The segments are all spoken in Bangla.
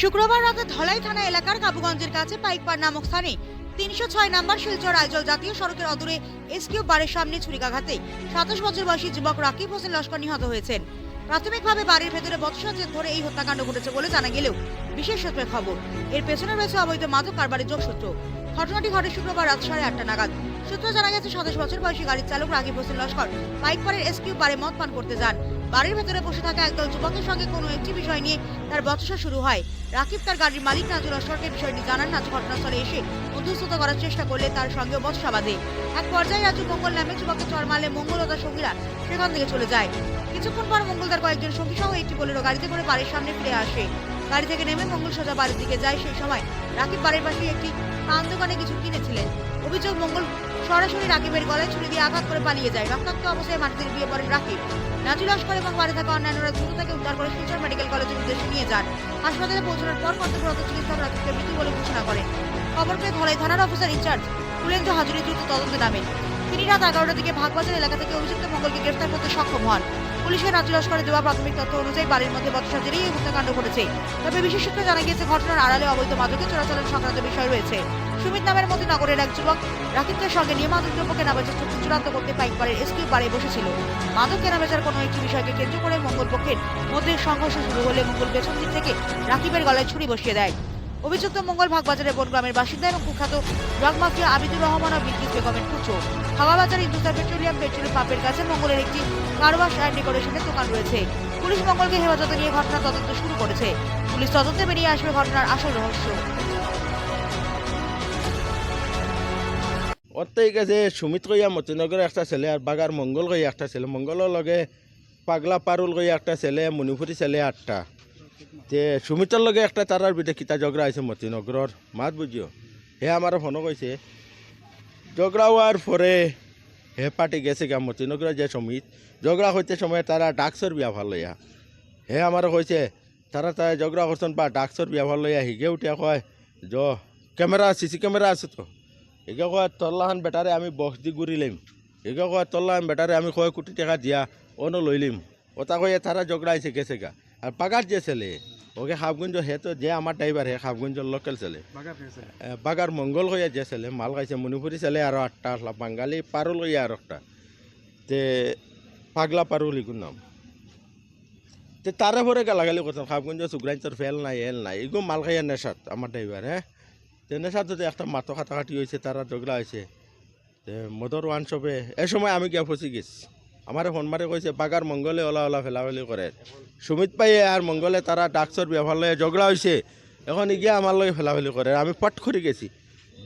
শুক্রবার রাতে ধলাই থানা এলাকার কাবুগঞ্জের কাছে পাইকপাড় নামক স্থানে তিনশো ছয় নম্বর শিলচর আইজল জাতীয় সড়কের অদূরে এসকিউ বাড়ির সামনে ছুরিকাঘাতে সাতাশ বছর বয়সী যুবক রাকিব হোসেন লস্কর নিহত হয়েছেন। প্রাথমিকভাবে বাড়ির ভেতরে বৎসজের ধরে এই হত্যাকাণ্ড ঘটেছে বলে জানা গেলেও বিশেষ সূত্রে খবর, এর পেছনে রয়েছে অবৈধ মাদক কারবারের যোগসূত্র। ঘটনাটি ঘটে শুক্রবার রাত সাড়ে আটটা নাগাদ। সূত্র জানা গেছে, সাতাশ বছর বয়সী গাড়ির চালক রাকিব হোসেন লস্কর পাইকপাড়ের এসকিউ বারে মদ পান করতে যান। বাড়ির ভেতরে বসে থাকা একদল যুবকের সঙ্গে কোনো একটি বিষয় নিয়ে তার বচসা শুরু হয়। রাকিব তার গাড়ির মালিক নাজুর লস্করকে বিষয়টি জানান, নাজু ঘটনাস্থলে এসে মধ্যস্থতা করার চেষ্টা করলে তার সঙ্গে বচসা বাঁধে। এক পর্যায়ে রাজু মঙ্গল নামে যুবককে চড় মারলে মঙ্গল ও তার সঙ্গীরা সেখান থেকে চলে যায়। কিছুক্ষণ পর মঙ্গল তার কয়েকজন সঙ্গী সহ একটি বোলেরো গাড়িতে করে বাড়ির সামনে ফিরে আসে। গাড়ি থেকে নেমে মঙ্গল সোজা বাড়ির দিকে যায়। সেই সময় রাকিব বাড়ির পাশে একটি পান দোকানে কিছু কিনেছিলেন। অভিযোগ মঙ্গল সরাসরি রাকিবের গলায় ছুরি দিয়ে আঘাত করে পালিয়ে যায়। রক্তাক্ত অবস্থায় মাটিতে বিয়ে পড়েন রাকিব। নাজু লস্কর এবং বাড়ি থাকা অন্যান্যরা দ্রুত তাকে উদ্ধার করে শিলচর মেডিকেল কলেজের উদ্দেশ্যে নিয়ে যান। হাসপাতালে পৌঁছানোর পর কর্তব্যরত চিকিৎসক রাকিবকে মৃত্যু বলে ঘোষণা করেন। খবর পেয়ে ধলাই থানার অফিসার ইনচার্জ কুলেন্দ্র হাজুরি দ্রুত তদন্তে নামেন। তিনি রাত এগারোটার দিকে ভাগবাজার এলাকা থেকে অভিযুক্ত মঙ্গলকে গ্রেফতার করতে সক্ষম হন। পুলিশের রাজ্য লস্করে দেওয়া প্রাথমিক তথ্য অনুযায়ী বাড়ির মধ্যে বৎসজেরই এই হত্যাকাণ্ড ঘটেছে। তবে বিশেষ সূত্রে জানা গিয়েছে, ঘটনার আড়ালে অবৈধ মাদকের চোরাচালান সংক্রান্ত বিষয় রয়েছে। সুমিত নামের মধ্যে নগরের এক যুবক রাকিবদের সঙ্গে নিয়ে মাদক দ্রব্য কেনাবেচার চুক্তি চূড়ান্ত করতে পাইকবাড়ির এসকিউ বাড়ি বসেছিল। মাদক কেনাবেচার কোনো একটি বিষয়কে কেন্দ্র করে মঙ্গল পক্ষের মধ্যে সংঘর্ষ শুরু হলে মঙ্গল পেছন দিক থেকে রাকিবের গলায় ছুরি বসিয়ে দেয়। অভিযুক্ত মঙ্গল ভাগবাজারের বনগ্রামের বাসিন্দা এবং কুখ্যাত ড্রাগ মাফিয়া আবিদুর রহমান ও বিদ্যুৎ বেগমের পুত্র। হাওয়াবাজার ইন্দুস্তার পেট্রোলিয়াম পেট্রোল পাম্পের কাছে মঙ্গলের একটি কারওয়াশ অ্যান্ড ডেকোরেশনের দোকান রয়েছে। পুলিশ মঙ্গলকে হেফাজতে নিয়ে ঘটনা তদন্ত শুরু করেছে। পুলিশ তদন্তে বেরিয়ে আসবে ঘটনার আসল রহস্য। সুমিত কইয়া মতিনগর একটা ছেলে আর বাগার মঙ্গল কইয়া একটা ছেলে। মঙ্গলের লগে পাগলা পারুল কইয়া একটা ছেলে মণিপুরি ছেলে আটটা তে সুমিতর লগে একটা তারার বিটে কিতা ঝগড়া আছে মতিনগরর মাত বুঝিও হে আমার ফোনও কইছে ঝগড়া হওয়ার পরে হে পার্টি গেছে গা মতিনগরের যে সমিত। ঝগড়া হইতে সময় তারা ডাকসর বিয়া ভালো লইয়া। হে আমার কইছে তারা তারা ঝগড়া করছেন বা ডাকসর বিয়া ভালো লইয়া। হিগে উঠিয়া কয় য ক্যামেরা সিসি ক্যামেরা আছে তো? এগে কয়, তল্লাহান বেটারে আমি বক্স দি ঘুরিলাম এগে কয়, তল্লাহান বেটারে আমি কয়, কোটি টাকা দিয়া অন্য লইলিম ওটা কয়ে তারা ঝগড়া আছে গেছে গা। আর পাগার যে ছেলে ওকে হাফগঞ্জ হে তো যে আমার ড্রাইভার হে হাফগঞ্জের লোকাল ছেলে। বাগার মঙ্গল হইয়া যে ছেলে মাল খাইছে মণিপুরি ছেলে আরও আটটা আসলা বাঙালি পারুল হইয়া আর একটা। তে পাগলা পারুল ইগুর নাম। তে তারে পরে গালাগালি করতাম হাফগঞ্জ সুগ্রাঞ্চর ফেল নাই এল নাই এগো মাল খাইয়া নেশাত আমার ড্রাইভার হ্যাঁ তে নেশাত যদি একটা মাথা কাটাকাটি হয়েছে তারা ঝগড়া হয়েছে তে মদর ওয়ান শপে এ সময় আমি গিয়া ফসি গেছি। আমার ফোন মারে কইছে বাগার মঙ্গলে ওলা ওলা, ফেলাফেলি করে সুমিত পাইয়ে আর মঙ্গলে তারা ডাক্সর ব্যবহার লয়ে ঝগড়া হয়েছে এখন গিয়া আমার লগে ফেলাফেলি করে আমি পট করে গেছি।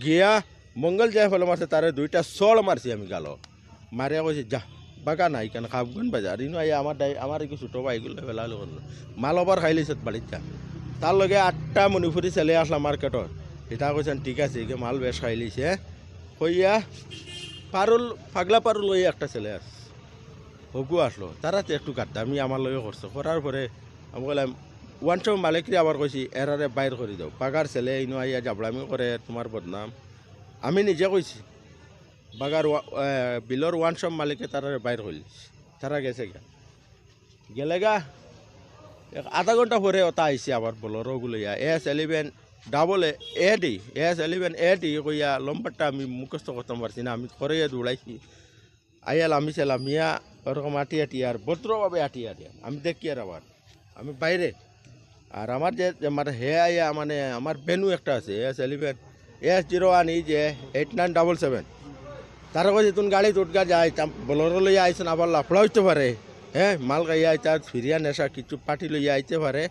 গিয়া মঙ্গল যাই ফেলে মারছে তারে দুইটা চড় মারছি আমি গালো মারিয়া কইছে যা, বাগা নাই কেন, খাবগুন বাজার ইনো আইয়া আমার আমার একটু ছোটো বাইগুলো ফেলাফেলি করল মাল ওবার খাই লৈছে বাড়িত যা। তার লগে আটটা মণিপুরি ছেলে আসলাম মার্কেটত এটা কইছেন ঠিক আছে মাল বেশ খাই লিছে। কইয়া পারুল পাগলা পারুল ওই একটা ছেলে আছে। হগু আসলো। তারা একটু গাদ্দামি আমার লগে করছে করার পরে আমি বললাম ওয়ান শপ মালিকরে আবার কইছি এরারে বাইর করে দাও পাগার ছেলে ইনো আইয়া জাবলামি করে তোমার বদনাম। আমি নিজে কইছি বাগার বিলর ওয়ান শপ মালিকে তারারে বাইর করলি তারা গেছে গা গেলে গা আধা ঘণ্টা পরে ওটা আইসে আবার বলরো গুলিয়া S eleven double A D S eleven A D কইয়া লম্বারটা আমি মুখস্থ করতে পারছি না, আমি করে দৌড়াইছি আইয়াল আমি ছিলাম মিয়া ওরকম আটি আটি আর ভদ্রভাবে আটি আটি আমি দেখি আর আবার। আমি বাইরে। আর আমার যে মানে হে আইয়া মানে আমার বেনু একটা আছে S eleven S zero one এই যে এইট নাইন ডাবল সেভেন। তারা কইছে তুমি গাড়ি উঠগা যায় বলরো লইয়া আইসেন আবার লাফড়া হইতে পারে। হ্যাঁ মাল গাইয়া আইতে আর ফিরিয়া নেশা কিছু পাটি লইয়া আইতে পারে।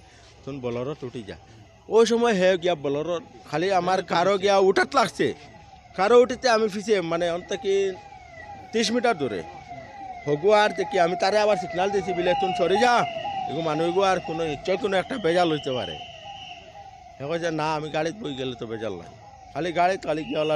তুমি বলরো টুটি যা। ওই সময় হে গিয়া বলরো, খালি আমার কারও গিয়া উঠাত লাগছে। কারও উঠিতে আমি ফিসে মানে অন্ত কি ত্রিশ মিটার দূরে। হগু আর দেখি, আমি তারে আবার সিগনাল দিয়েছি বিলে তুমি সরে যা। এগো মানুষগো আর কোনো নিশ্চয় কোনো একটা বেজাল হইতে পারে। হে যে, না, আমি গাড়িতে বই গেলে তো বেজাল নাই। খালি গাড়িত খালি কি হলা